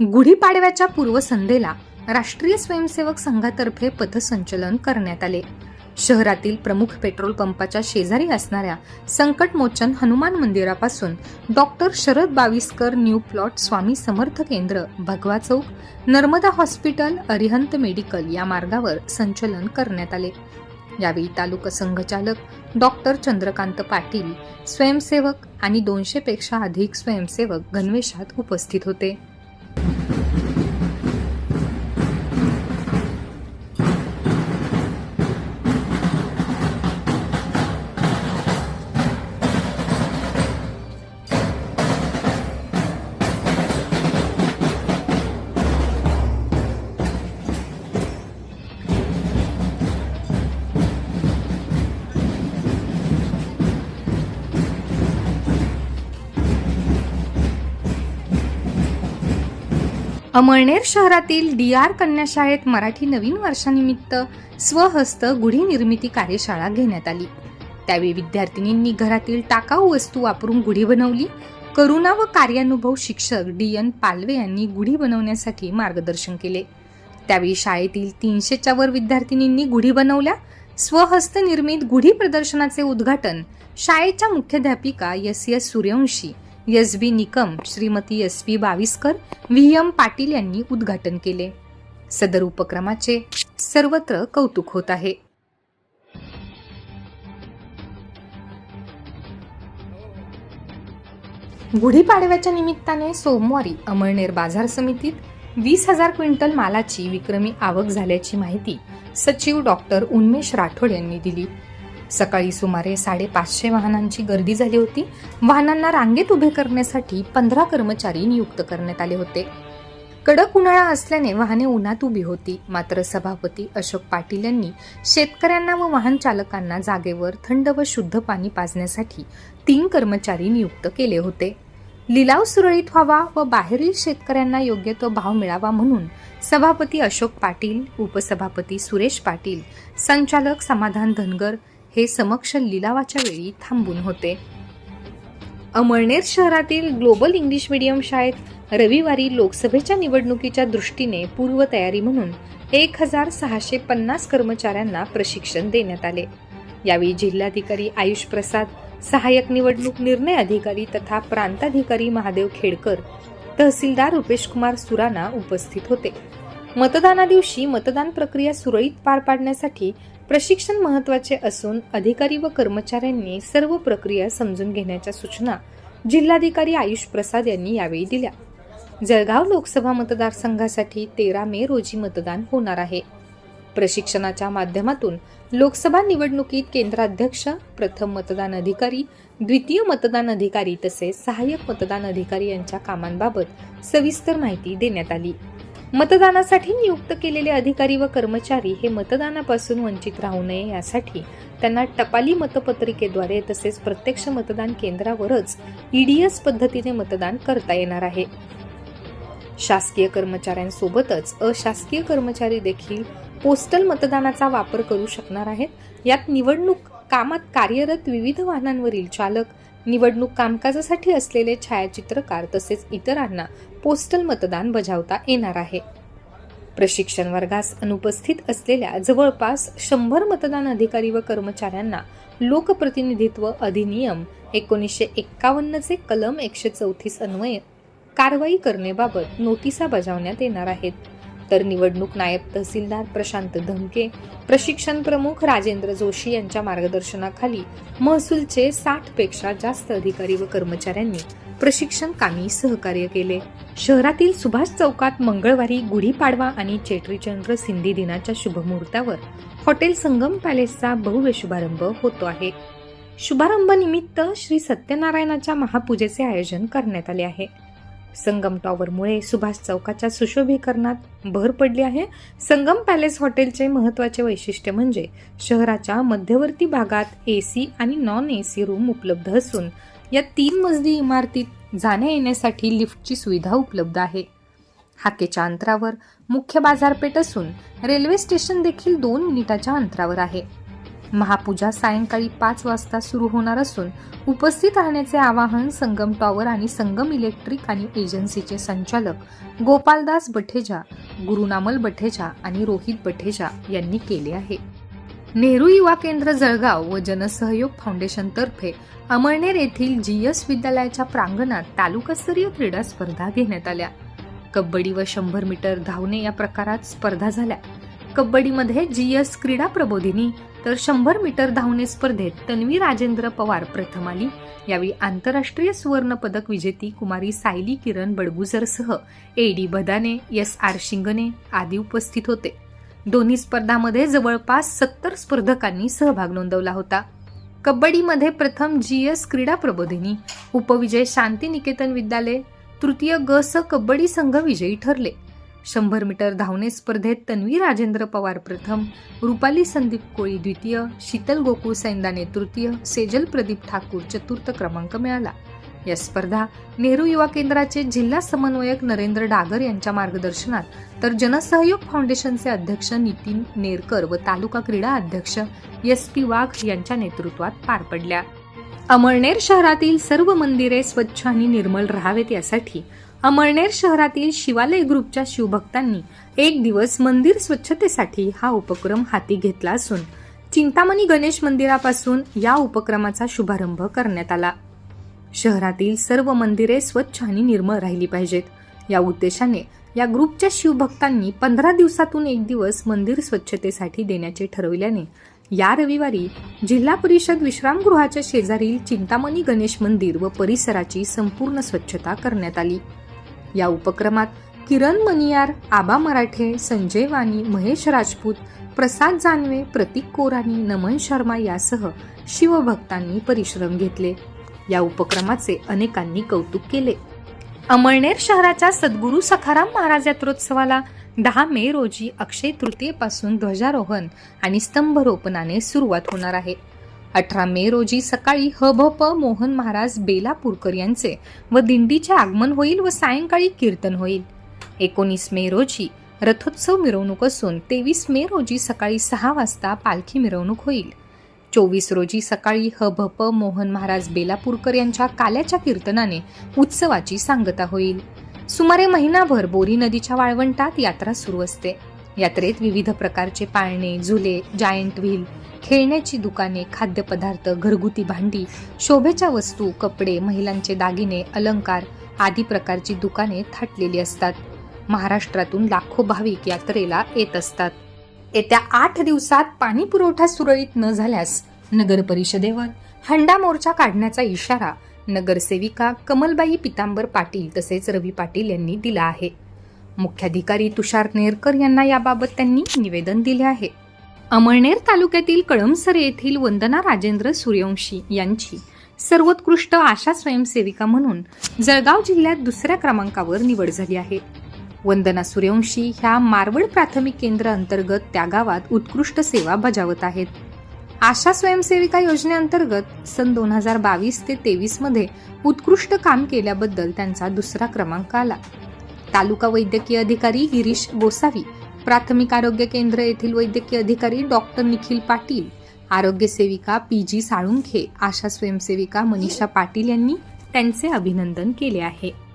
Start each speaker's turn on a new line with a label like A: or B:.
A: गुढीपाडव्याच्या पूर्वसंध्येला राष्ट्रीय स्वयंसेवक संघातर्फे पथसंचलन करण्यात आले. शहरातील प्रमुख पेट्रोल पंपाच्या शेजारी असणाऱ्या संकटमोचन हनुमान मंदिरापासून doctor Sharad Baviskar new plot Swami Samarth Kendra Bhagwa Chowk Narmada hospital Arihant medical या मार्गावर संचलन करण्यात आले. यावेळी तालुका संघचालक डॉक्टर चंद्रकांत पाटील स्वयंसेवक आणि दोनशेपेक्षा अधिक स्वयंसेवक गणवेशात उपस्थित होते. अमळनेर शहरातील डी आर कन्याशाळेत मराठी नवीन वर्षानिमित्त स्वहस्त गुढी निर्मिती कार्यशाळा घेण्यात आली. त्यावेळी विद्यार्थिनींनी घरातील टाकाऊ वस्तू वापरून गुढी बनवली. करुणा व कार्यानुभव शिक्षक डी एन पालवे यांनी गुढी बनवण्यासाठी मार्गदर्शन केले. त्यावेळी शाळेतील तीनशेच्या वर विद्यार्थिनींनी गुढी बनवल्या. स्वहस्त निर्मित गुढी प्रदर्शनाचे उद्घाटन शाळेच्या मुख्याध्यापिका S S Suryavanshi S B Nikam Shrimati S P Baviskar V M Patil यांनी उद्घाटन केले. सदर उपक्रमाचे सर्वत्र कौतुक होत आहे. गुढीपाडव्याच्या निमित्ताने सोमवारी अमळनेर बाजार समितीत वीस हजार क्विंटल मालाची विक्रमी आवक झाल्याची माहिती सचिव डॉक्टर उन्मेष राठोड यांनी दिली. सकाळी सुमारे साडेपाचशे वाहनांची गर्दी झाली होती. वाहनांना रांगेत उभे करण्यासाठी पंधरा कर्मचारी नियुक्त करण्यात आले होते. कडक उन्हाळा असल्याने वाहने उन्हात उभी होती. मात्र सभापती अशोक पाटील यांनी शेतकऱ्यांना व वाहन चालकांना जागेवर थंड व शुद्ध पाणी पाजण्यासाठी तीन कर्मचारी नियुक्त केले होते. लिलाव सुरळीत व्हावा व बाहेरील शेतकऱ्यांना योग्य तो भाव मिळावा म्हणून सभापती अशोक पाटील उपसभापती सुरेश पाटील संचालक समाधान धनगर हे समक्ष लिलावाच्या वेळी थांबून होते. अमळनेर शहरातील ग्लोबल इंग्लिश मीडियम शाळेत रविवारी लोकसभेच्या निवडणुकीच्या दृष्टीने पूर्वतयारी म्हणून एक हजार सहाशे पन्नास कर्मचाऱ्यांना प्रशिक्षण देण्यात आले. यावेळी जिल्हाधिकारी आयुष प्रसाद सहाय्यक निवडणूक निर्णय अधिकारी तथा प्रांताधिकारी महादेव खेडकर तहसीलदार रुपेश कुमार सुराणा उपस्थित होते. मतदाना दिवशी मतदान प्रक्रिया सुरळीत पार पाडण्यासाठी प्रशिक्षण महत्त्वाचे असून अधिकारी व कर्मचाऱ्यांनी सर्व प्रक्रिया समजून घेण्याच्या सूचना जिल्हाधिकारी आयुष प्रसाद यांनी यावेळी दिल्या. जळगाव लोकसभा मतदारसंघासाठी तेरा मे रोजी मतदान होणार आहे. प्रशिक्षणाच्या माध्यमातून लोकसभा निवडणुकीत केंद्राध्यक्ष प्रथम मतदान अधिकारी द्वितीय मतदान अधिकारी तसेच सहाय्यक मतदान अधिकारी यांच्या कामांबाबत सविस्तर माहिती देण्यात आली. मतदानासाठी नियुक्त केलेले अधिकारी व कर्मचारी हे मतदानापासून वंचित राहू नये यासाठी त्यांना टपाली मतपत्रिकेद्वारे तसेच प्रत्यक्ष मतदान केंद्रावरच ईडीएस पद्धतीने मतदान करता येणार आहे. शासकीय कर्मचाऱ्यांसोबतच अशासकीय कर्मचारी देखील पोस्टल मतदानाचा वापर करू शकणार आहेत. यात निवडणूक कामात कार्यरत विविध वाहनांवरील चालक निवडणूक कामकाजासाठी असलेले छायाचित्रकार तसेच इतरांना पोस्टल मतदान बजावता येणार आहे. प्रशिक्षण वर्गास अनुपस्थित असलेल्या जवळपास शंभर मतदान अधिकारी व कर्मचाऱ्यांना लोकप्रतिनिधित्व अधिनियम एकोणीसशे एक्कावन्नचे कलम एकशे चौतीस अन्वये कारवाई करण्याबाबत नोटिसा बजावण्यात येणार आहेत. तर निवडणूक नायब तहसीलदार प्रशांत धमके प्रशिक्षण प्रमुख राजेंद्र जोशी यांच्या मार्गदर्शनाखाली महसूलचे साठपेक्षा जास्त अधिकारी व कर्मचाऱ्यांनी प्रशिक्षण कामी सहकार्य केले. शहरातील सुभाष चौकात मंगळवारी गुढीपाडवा आणि चेट्रीचंद्र सिंधी दिनाच्या शुभमुहूर्तावर हॉटेल संगम पॅलेसचा भव्य शुभारंभ होतो आहे. शुभारंभ निमित्त श्री सत्यनारायणाच्या महापूजेचे आयोजन करण्यात आले आहे. संगम टॉवरमुळे सुभाष चौकाच्या सुशोभीकरणात भर पडली आहे. संगम पॅलेस हॉटेलचे महत्त्वाचे वैशिष्ट्य म्हणजे शहराच्या मध्यवर्ती भागात ए सी आणि नॉन ए सी रूम उपलब्ध असून या तीन मजली इमारतीत जाण्या येण्यासाठी लिफ्टची सुविधा उपलब्ध आहे. हाकेच्या अंतरावर मुख्य बाजारपेठ असून रेल्वे स्टेशन देखील दोन मिनिटाच्या अंतरावर आहे. महापूजा सायंकाळी पाच वाजता सुरू होणार असून उपस्थित राहण्याचे आवाहन संगम टॉवर आणि संगम इलेक्ट्रिक आणि एजन्सीचे संचालक गोपालदास बठेजा गुरुनामल बठेजा आणि रोहित बठेजा यांनी केले आहे. नेहरू युवा केंद्र जळगाव व जनसहयोग फाउंडेशनतर्फे अमळनेर येथील जी एस विद्यालयाच्या प्रांगणात तालुकास्तरीय क्रीडा स्पर्धा घेण्यात आल्या. कबड्डी व शंभर मीटर धावणे या प्रकारात स्पर्धा झाल्या. कबड्डीमध्ये जी एस क्रीडा प्रबोधिनी तर शंभर मीटर धावणे स्पर्धेत तन्वी राजेंद्र पवार प्रथम आली. यावेळी आंतरराष्ट्रीय सुवर्ण पदक विजेती कुमारी Sayali Kiran बडगुजरसह A D Badane S R Shingane आदी उपस्थित होते. दोन्ही स्पर्धामध्ये जवळपास सत्तर स्पर्धकांनी सहभाग नोंदवला होता. कबड्डीमध्ये प्रथम जी एस क्रीडा प्रबोधिनी उपविजय शांती निकेतन विद्यालय तृतीय ग स कबड्डी संघ विजयी ठरले. शंभर मीटर धावणे स्पर्धेत तन्वी राजेंद्र पवार प्रथम रुपाली संदीप कोळी द्वितीय शीतल गोकुळ सैंदाने तृतीय सेजल प्रदीप ठाकूर चतुर्थ क्रमांक मिळाला. या स्पर्धा नेहरू युवा केंद्राचे जिल्हा समन्वयक नरेंद्र डागर यांच्या मार्गदर्शनात तर जनसहयोग फाउंडेशनचे अध्यक्ष नितीन नेरकर व तालुका क्रीडा अध्यक्ष एस पी वाघ यांच्या नेतृत्वात पार पडल्या. अमळनेर शहरातील सर्व मंदिरे स्वच्छ आणि निर्मल राहावेत यासाठी अमळनेर शहरातील शिवालय ग्रुपच्या शिवभक्तांनी एक दिवस मंदिर स्वच्छतेसाठी हा उपक्रम हाती घेतला असून चिंतामणी गणेश मंदिरापासून या उपक्रमाचा शुभारंभ करण्यात आला. शहरातील सर्व मंदिरे स्वच्छ आणि निर्मळ राहिली पाहिजेत. या उद्देशाने या ग्रुपच्या शिवभक्तांनी पंधरा दिवसातून एक दिवस मंदिर स्वच्छतेसाठी देण्याचे ठरविल्याने या रविवारी जिल्हा परिषद विश्रामगृहाच्या शेजारील चिंतामणी गणेश मंदिर व परिसराची संपूर्ण स्वच्छता करण्यात आली. या उपक्रमात किरण मनियार आबा मराठे संजय वाणी महेश राजपूत प्रसाद जानवे प्रतीक कोरानी नमन शर्मा यासह शिवभक्तांनी परिश्रम घेतले. या उपक्रमाचे अनेकांनी कौतुक केले. अमळनेर शहराच्या सद्गुरू सखाराम महाराज यात्रोत्सवाला दहा मे रोजी अक्षय तृतीयेपासून ध्वजारोहण आणि स्तंभरोपणाने सुरुवात होणार आहे. अठरा मे रोजी सकाळी ह भ प मोहन महाराज बेलापूरकर यांचे व दिंडीचे आगमन होईल व सायंकाळी कीर्तन होईल. एकोणीस मे रोजी रथोत्सव मिरवणूक असून तेवीस मे रोजी सकाळी सहा वाजता पालखी मिरवणूक होईल. चोवीस रोजी सकाळी हभप मोहन महाराज बेलापूरकर यांच्या काल्याच्या कीर्तनाने उत्सवाची सांगता होईल. सुमारे महिनाभर बोरी नदीच्या वाळवंटात यात्रा सुरू असते. यात्रेत विविध प्रकारचे पाळणे झुले जायंट व्हील खेळण्याची दुकाने खाद्यपदार्थ घरगुती भांडी शोभेच्या वस्तू कपडे महिलांचे दागिने अलंकार आदी प्रकारची दुकाने थाटलेली असतात. महाराष्ट्रातून लाखो भाविक यात्रेला येत असतात. येत्या आठ दिवसात पाणी पुरवठा सुरळीत न झाल्यास नगर परिषदेवर हंडा मोर्चा काढण्याचा इशारा नगरसेविका कमलबाई पितांबर पाटील तसेच रवी पाटील यांनी दिला आहे. मुख्याधिकारी तुषार नेरकर यांना याबाबत त्यांनी निवेदन दिले आहे. अमळनेर तालुक्यातील कळमसरे येथील वंदना राजेंद्र सूर्यवंशी यांची सर्वोत्कृष्ट आशा स्वयंसेविका म्हणून जळगाव जिल्ह्यात दुसऱ्या क्रमांकावर निवड झाली आहे. वंदना सूर्यवंशी ह्या मारवड प्राथमिक केंद्र अंतर्गत त्या गावात उत्कृष्ट सेवा बजावत आहेत. आशा स्वयंसेविका योजनेअंतर्गत सन दोन हजार बावीस ते तेवीसमध्ये उत्कृष्ट काम केल्याबद्दल त्यांचा दुसरा क्रमांक आला. तालुका वैद्यकीय अधिकारी गिरीश गोसावी प्राथमिक आरोग्य केंद्र येथील वैद्यकीय अधिकारी डॉक्टर निखिल पाटील आरोग्य सेविका पी जी साळुंखे आशा स्वयंसेविका मनीषा पाटील यांनी त्यांचे अभिनंदन केले आहे.